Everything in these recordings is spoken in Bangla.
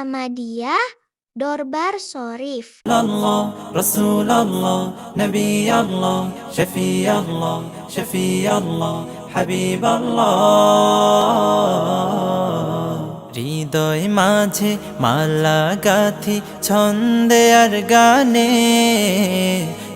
Muhammadiyah Dorbar Sorif Allah, Rasulullah, Nabi Allah, Shafi Allah, Shafi Allah, Habib Allah হৃদয় মাঝে মালা গাথি ছন্দে আর গানে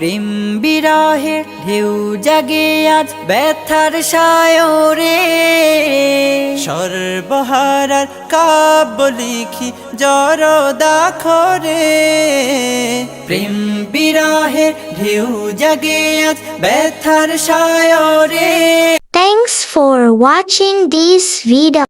প্রেম বিরহে ঢেউ জাগে আজ ব্যথার সায়রে। সর্বহারার কাব্য লিখি জর দাখরে। প্রেম বিরহে ঢেউ জাগে আজ ব্যথার সায়রে। Thanks for watching this video.